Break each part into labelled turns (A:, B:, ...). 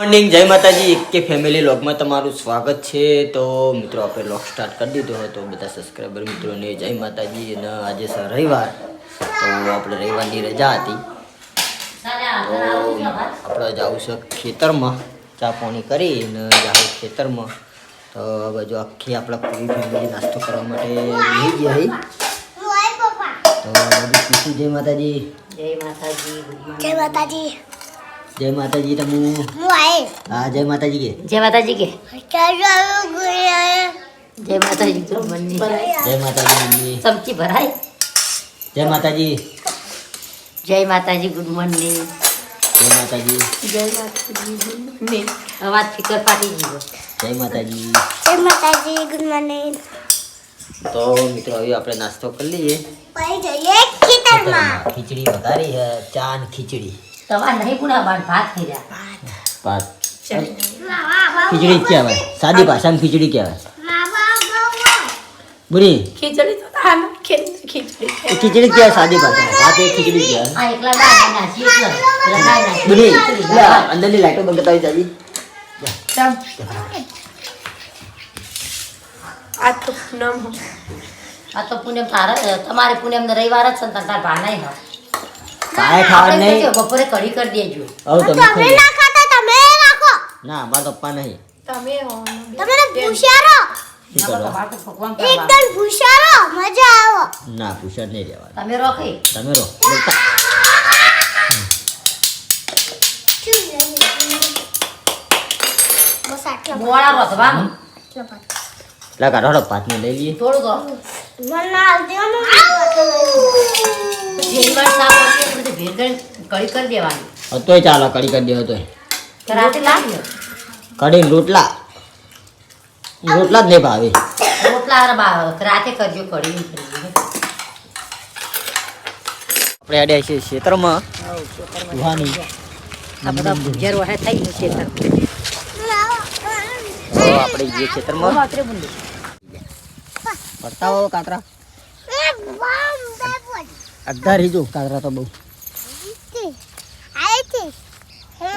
A: Morning જય માતાજી. કે ફેમિલી લોગમાં તમારું સ્વાગત છે. તો મિત્રો આપણે લોગ સ્ટાર્ટ કરી દીધો હતો. બધા સબસ્ક્રાઈબર મિત્રોને જય માતાજી. અને આજે સર રવિવાર. તો આપણે રવિવારની રજા હતી. તો આપણે જવું છે ખેતરમાં. ચા પાણી કરી અને જાવું ખેતરમાં. તો બાજુ આખી આપણા પૂરી ફેમિલી નાસ્તો કરવા માટે ગયા હી. તો બધું જય માતાજી.
B: જય માતાજી.
C: જય માતાજી.
A: જય માતાજી તમે
C: હા
A: જય માતાજી કે.
B: જય માતાજી કે. જય માતાજી તો મનની
A: જય માતાજી મમ્મી
B: ચમચી ભરાય.
A: જય માતાજી.
B: જય માતાજી ગુડ મોર્નિંગ.
A: જય માતાજી.
B: જય માતાજી અવાજ ફિકર ફાટી જીવો
A: જય માતાજી.
C: જય માતાજી ગુડ મોર્નિંગ.
A: તો મિત્રો હવે આપણે નાસ્તો કરી લઈએ.
C: પછી જઈએ ખેતરમાં
A: ખીચડી વધારી છે ચા ખીચડી.
B: તમાર નહીં ગુના બાદ ભાત થઈ રહ્યા
A: પાસ ખીચડી જ કહેવાય. સાદી ભાષામાં ખીચડી કહેવાય. બુરી.
D: ખીચડી તો તાન ખીચડી
A: ખીચડી કહેવાય સાદી ભાષા ભાત એ ખીચડી કહેવાય.
B: આ એકલા દાળ નાસી એકલા. દાળ નાસી
A: બુરી અંદરની લાઈટો બંધ કરાવી દાદી
D: આ તો પૂનમ.
B: આ તો પૂનમ તારે તમારે પૂનમ ને રવિવાર જ છે ને તાર ભા નહીં હોય.
A: કાંઈ ખાવા નહીં.
B: બપોરે કઢી કરી દેજો.
A: હવે તમે
C: તમે ના ખાતા તમે રાખો.
A: ના મારા પપ્પા નહીં.
D: તમે
C: તમે. એકદમ ભૂસ્યારો મજા આવો.
A: ના પૂછા નહીં રહેવાનું
B: તમે
A: તમે
B: રોધવાનું
A: કાઢો હળો પાથને લઈ લઈએ.
B: થોડું તો.
C: મને ના આવતી
B: કઢી કરી દેવાની.
A: તોય ચાલો કડી કરી દે તોય. કઢી રોટલા. રોટલા જ નહીં ભાવે.
B: રોટલા રાતે કરજો કઢી
A: આપણે અડ્યા છીએ ખેતરમાં સુહાની
B: આ બધા ભૂજર વહે થઈ ગયું છે
A: આપણે જે ખેતરમાં પડતા કાતરા
C: એ બામ
A: અડધા રીજો કાતરા તો બહુ
C: તી. આય તી. હે.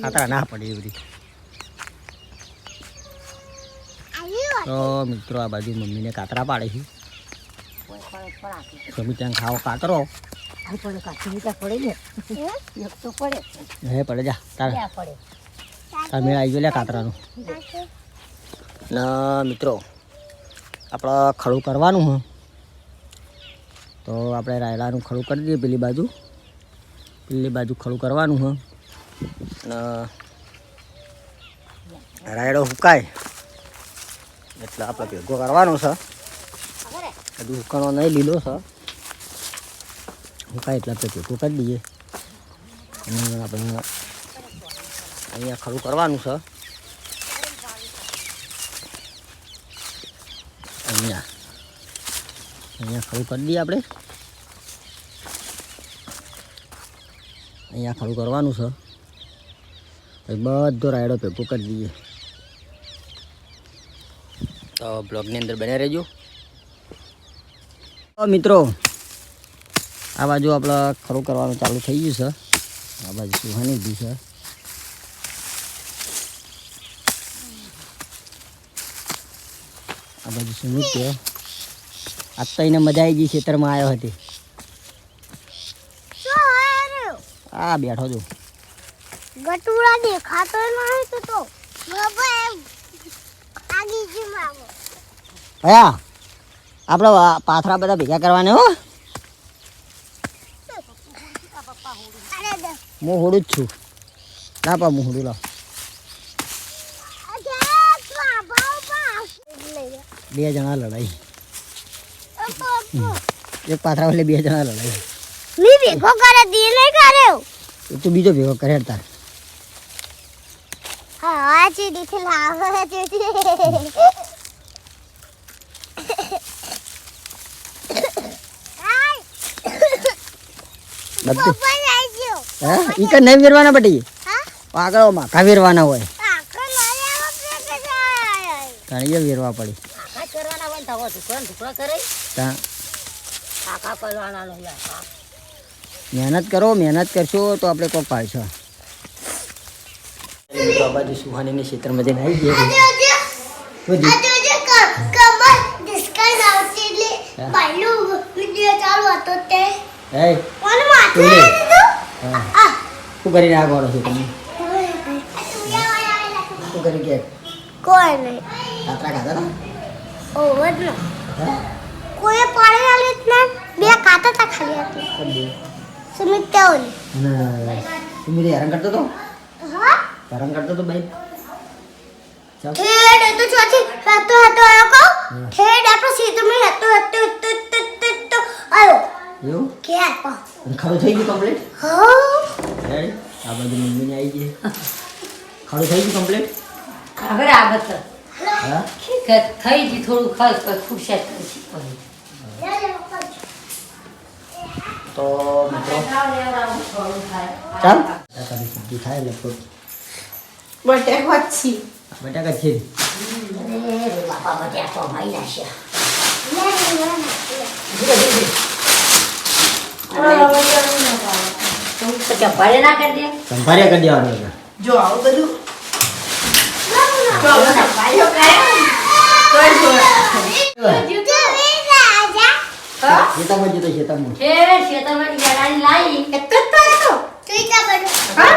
A: કાતરા ના. પડે એવી બધી તો મિત્રો આ બાજુ મમ્મીને કાતરા પાડે છે. તમે ત્યાં ખાઓ કાતરો?
B: પડે પડે ને. એક તો પડે.
A: હે પડે જા તાર.
B: પડે?
A: મેળ આવી ગયો લે કાતરાનું. ના મિત્રો આપણે ખડું કરવાનું હ. તો આપણે રાયલાનું ખડું કરી દઈએ પેલી બાજુ. પેલી બાજુ ખડું કરવાનું હ. રાયડો હુકાય. એટલે આપણે ભેગો કરવાનો છે. હજુ હુકાણો નહીં લીલો છે. હુકાય એટલે આપણે ભેગો કરી દઈએ. અને આપણે અહીંયા ખરું કરવાનું છે. અહીંયા. અહીંયા ખરું કરી દઈએ આપણે. અહીંયા ખરું કરવાનું છે. બધો રાયડો ભેગો કરી દઈએ. તો બ્લોગની અંદર બન્યા રહેજો. તો મિત્રો આ બાજુ આપણે ખરું કરવાનું ચાલુ થઈ ગયું છે. આ બાજુ સુહાની બી છે. આ બાજુ સુમિત છે. આજ તો એને મજા આવી ગઈ ખેતરમાં આવ્યો હતી
C: શું
A: આ બેઠો છું.
C: ગટુડા દેખાતો નહીં તો તો બાબા એમ. આગી જી માગો
A: ભયા આપણે પાથરા બધા ભેગા કરવાના હો. હું હોડું જ છું. ના પા હું હોડું લાવ. બે જણા લડાઈ. એક પાથરા વાલે બે જણા લડાઈ.
C: મી ભેગો કરે દી નહીં કર્યો
A: તું બીજો ભેગો કરે તાર. બધું. હે? ઈ કઈ નહીં વેરવાના બટી
C: હા?
A: આગળ માખા વેરવાના હોય? તાણીએ વેરવા પડે. મહેનત કરો મહેનત કરશો તો આપણે કોઈ પાડશો તો આ બાજુ સુહાનીની ક્ષેત્રમાં જઈને આવી ગયા
C: ક-
A: શું કરીને આગળ છો તમે. શું કરી ગયા
C: કોઈ નહીં.
A: કાતરા ખાતા હતા
C: ઓવર નો. કોઈ પાડે આલે જ બે કાતા તા ખાલી હતી. સુમિત
A: હેરાન કરતો તો?
C: હા?
A: હેરાન કરતો તો ભાઈ
C: ખેડ તો ચોથી હતો હતો આયો ખેડ આપણો સીધો મે હતો હતો હતો હતો હતો હતો આયો
A: એવું
C: કે આપો
A: ખરો થઈ ગયું કમ્પ્લીટ
C: હા
A: રેડી આ બાજુ મમ્મીને આવી ગઈ ખરો થઈ ગયું કમ્પ્લીટ
B: ખબર આગળ
A: હા
B: કે થઈ ગઈ થોડું ખાસ પર ખુરશી પછી
A: તો મિત્રો ચાલ થાય એટલે ફૂટ
D: બટેકો જ
A: બટાકા છે.
B: અરે બાપા બધા તો મારી નાખ્યા તું ના કરી દે.
A: સંભાળ્યા કરી દેવાનું
D: જો આવું બધું. જો આવું સંભાળ્યો કાંઈ. તોય જોવા. હા?
A: શેતામાં જતો શેતામાં.
B: શેતામાં લાઈ.
D: એક જ તો હા?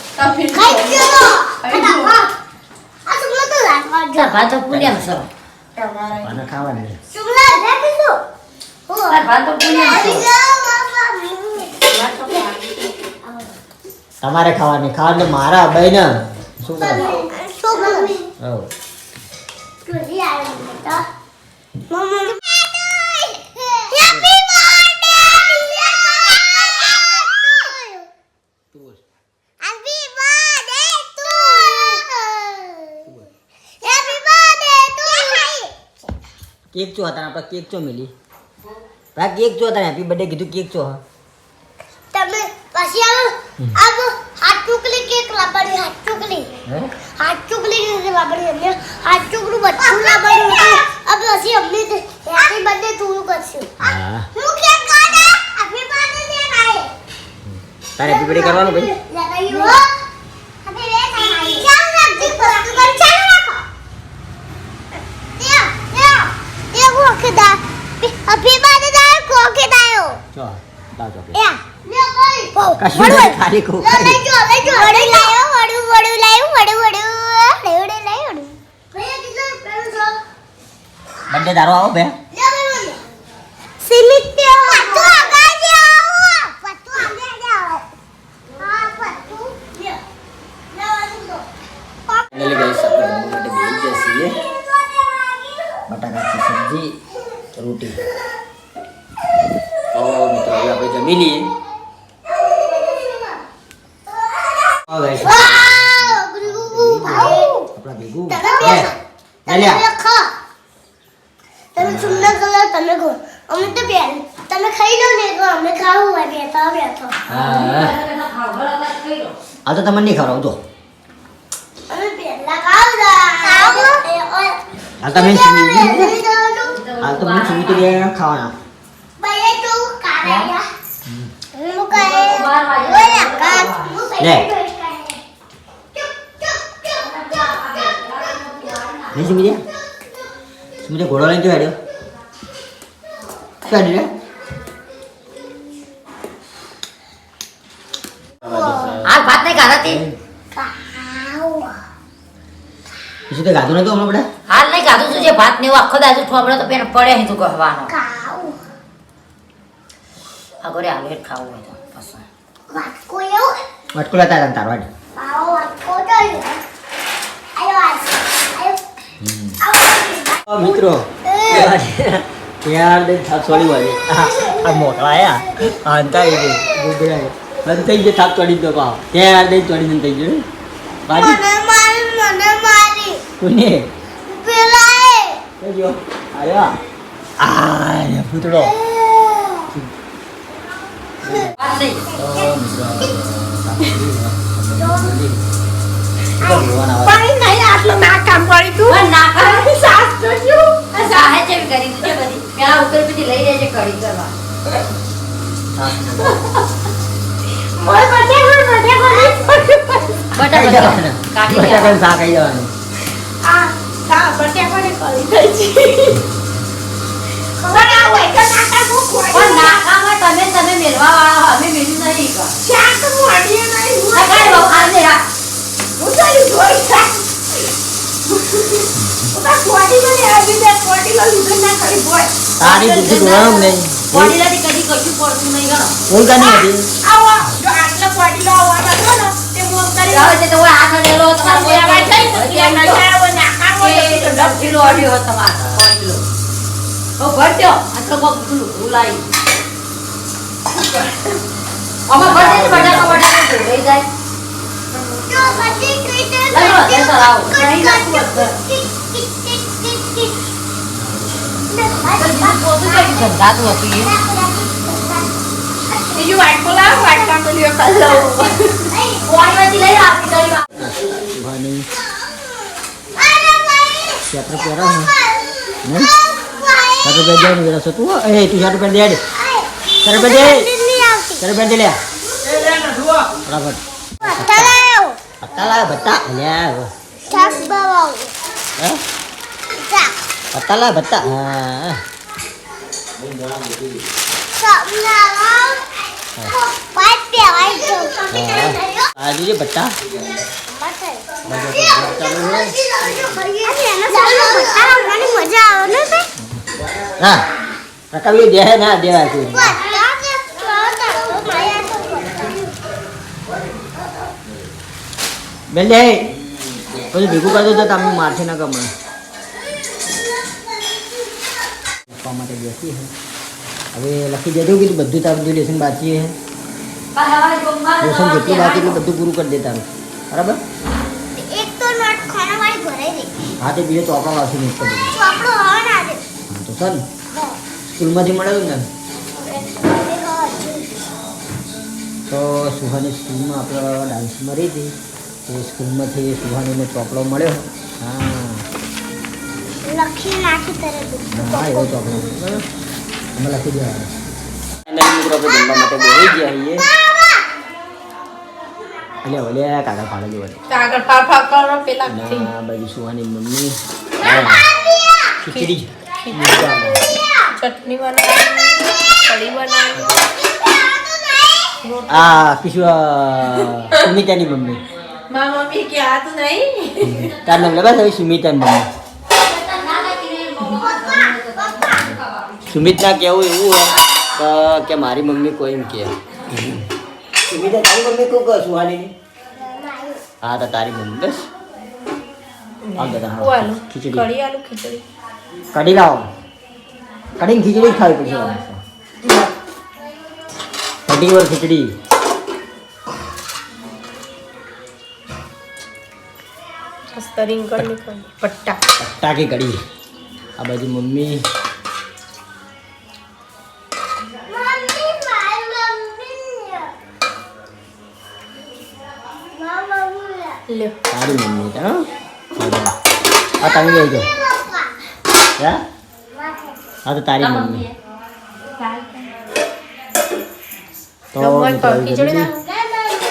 B: તાર ભાત પુણ્યમ છે
D: તમારે.
A: ખાવાની છે.
C: સુમલા હો
B: પુણ્યમ છે.
A: તમારે ખાવાની તો મારા ભાઈ ને શું કરે
C: શું મમ્મી
A: હવ
C: ચોરી આવી બેટા mummy happy birthday happy birthday to happy birthday to
A: cake ચો હતા આપણે કેક ચો મિલી ભાઈ કેક ચો હતા હેપી બર્થડે કીધું કેક ચો
C: તમે પછી આવો આવ હાથ ચુકલી કેક લાવવાની હાથ ચુકલી. હાથ ચુકલી કેક લાવવાની અમને હાથ ચુકલું બધું લાવવાનું અબ પછી અમને હેપી બર્થડે તું કરશું.
A: હું.
C: કેક કાઢા હેપી બર્થડે દે કાય
A: તારે હેપી બર્થડે કરવાનું ભાઈ
C: લગાયું હો હવે રે કાય ચાલ રાખજી વસ્તુ કર ચાલ રાખો ત્યાં ત્યાં ત્યાં કોકેદા હેપી બર્થડે દા કોકેદાયો
A: ચો લાવ ચોકલેટ
C: યા લે કોઈ
A: કશું નહીં, ખાલી કહું, ખાલી.
C: લઈ જો લઈ જો વડું લાયો વડું વડું લાયું વડું વડું વડું લાયું વડું
A: દારો આવો બે
C: લે પેલું લે સિમિત તે પત્તુ આગળ આવો પત્તુ આગળ આવો હા પત્તુ લે લે વાળું દો
A: ફાઇનલી ગાઈસ આપણે જમવા માટે બેસી ગયા છીએ બટાકાની સબ્જી રોટી તો મિત્રો હવે આપણે જમી લઈએ હા ગાઈસ
C: વાવ ગુરુ ભાઈ
A: આપણા ભેગું
C: તમે
A: લે
C: બે
A: લે લે
C: તમે ખા તમે સુંદર કલર તમે ખો અમે તમે ખાઈ લો ને તો અમે ખાવું હોય બેઠા બેઠા
A: હા.
B: ખાઈ
A: આ તો તમને નહીં ખવડાવું જો
C: અમે પહેલા ખાવડા
A: આ તમે આ તો મને તો બે ખાવાના.
C: ભાઈ તો કાઢ્યા હું? કહે
B: બાર
C: કાટ
A: લે. નહીં સુમી દે સુમી દે ઘોડો લઈને જો હેડ્યો. શું
B: હાલ ભાત નહીં ખાધાતી
A: પછી તો ગાધું નતું હમણાં બધા?
B: હાલ નહીં ખાધું છું જે ભાત ને એવું આખો દાજુ ઠોબળો તો પેને પડે હે તું કહેવાનો આ ઘરે આલુ ખાવું હોય તો પસંદ
A: વટકો લેતા હતા ને તારો હેડ તો મિત્રો. ત્યાર દે થાપ છોડી વાળી આ મોકળા આયા અંતા ગઈ ગુગડા અંતાઈ જે થાપ છોડી દો પાવ ત્યાર દે છોડી દે થઈ બાજી
C: મને મારી
A: કોને?
C: પેલા એ
A: આયા. આ રે ભૂતડો.
B: વાત નહીં
D: પાણી નહીં આટલું ના
B: કાઢી
A: બટાકાનું શાક આવી જવાનું
D: આ કા બટે બટે કરી થઈ છે પણ આ હોય તો નાકા કો
B: પણ નાકામાં તમે તમે મેલવા વાળા અમે મેલ્યું નહીં કર.
D: શાક મોડી નહીં હું. હું જોઈ શાક
A: તારી બુદ્ધિ નહીં
B: કોડીલાથી કદી કશું પડતું નહીં ગણો.
A: કોઈ કાની હતી
D: આવો જો આટલા કોડી લો આવવાના હું
B: હોત ને બટાકા બટાકા તો રહી જાય.
C: તો પછી કઈ તે
B: લઈ લો, લેતા આવો. નહીં નાખવું હોત. બીજું પોતું કઈ ગંધાતું હતું એ.
D: બીજું વાટકો લાવ વાટકા પેલી વખત લઉં
B: પોણીમાંથી લઈ આવ, પીતળીમાં.
A: સુહાની શેટર પહેરો ને હમ? શેટર પહેર દે ને જરા સતું હો. એ તું શેટર પહેર દે હેડ. શેટર પહેર દે શેટર પહેર દે લે ફટાફટ પત્તા લાવ બત્તા અલ્યા હે પત્તા લાવ બત્તા હા
C: મજા આવે ને
A: દેવા છે બેન પછી ભેગું કરતો તો તમે મારશે ના લખવા માટે બેસી હે. હવે લખી દેજો કે બધું તારું જે લેસન બાકી
B: છે
A: લેસન જેટલું બાકી એટલું બધું પૂરું કરી દે તારું. બરાબર?
C: એક તો નોટ ખાનાવાળી ભરાઈ ગઈ.
A: હા તે બીજો ચોપડા લાવશે નહીં કરી હા તો ચાલ. સ્કૂલમાંથી મળેલું ને? તો સુહાની સ્કૂલમાં આપણે ડાન્સમાં રહી હતી. તો સ્કૂલમાંથી સુહાનીને ચોપડો મળ્યો. હા.
C: લખી નાખી તરત
A: હા એવો ચોપડો. બરાબર અમે લખી દેવાનો મિત્રો આપણે જમવા માટે બેસી ગયા છીએ અલ્યા ઓલે કાકા પાડેલું હોય
D: કાગળ ફાળ ફાળ કરો પેલા
A: અને આ બાજુ સુહાની મમ્મી ખીચડી.
D: ચટણી બનાવી કઢી
A: આ કિશુ સુમિતાની મમ્મી
D: મા મમ્મી કે આ તો નહીં
A: તાર નામ લગાવ સુમિતાની મમ્મી સુમિતના કેવું એવું હોય કે- કે મારી મમ્મી કોઈ એમ કે સુમિતા તારી મમ્મી કોઈ કહે સુહાની હા તો તારી મમ્મી બસ. આ બધા
D: હું આલુ
A: ખીચડી.
D: કઢી
A: લાવો. કઢી ખીચડી ખાવી પડશે. કઢી ઓર ખીચડી.
D: પટ્ટા. પટ્ટા
A: કે કઢી. આ બાજુ મમ્મી. હા તમે લઈ જાઓ હે હા તો તારી મમ્મી. તો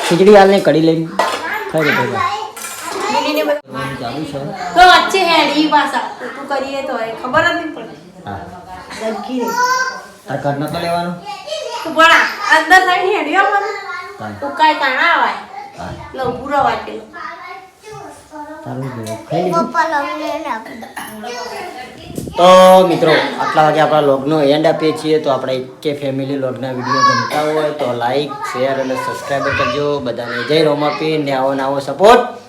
D: ખીચડી
A: હાલ ને કઢી લઈને ચાલુ છે.
D: તો વચ્ચે હેડી પાછા. તું કરીએ તો ખબર જ નહીં પડે. લગી
A: તાર નતો લેવાનો?
D: તું પણ અંદર સાઈડ હેડી આવવાનું કાંઈ તાણા આવાય
A: હા.
D: લો પૂરો વાટેલો
A: તો મિત્રો આટલા વાગે આપણા લોગનો એન્ડ આપીએ છીએ. તો આપણે કે ફેમિલી લોગના વીડિયો ગમતા હોય તો લાઈક શેર અને સબસ્ક્રાઈબ કરજો. બધાને જય રોમાપી. ને આવો નવો સપોર્ટ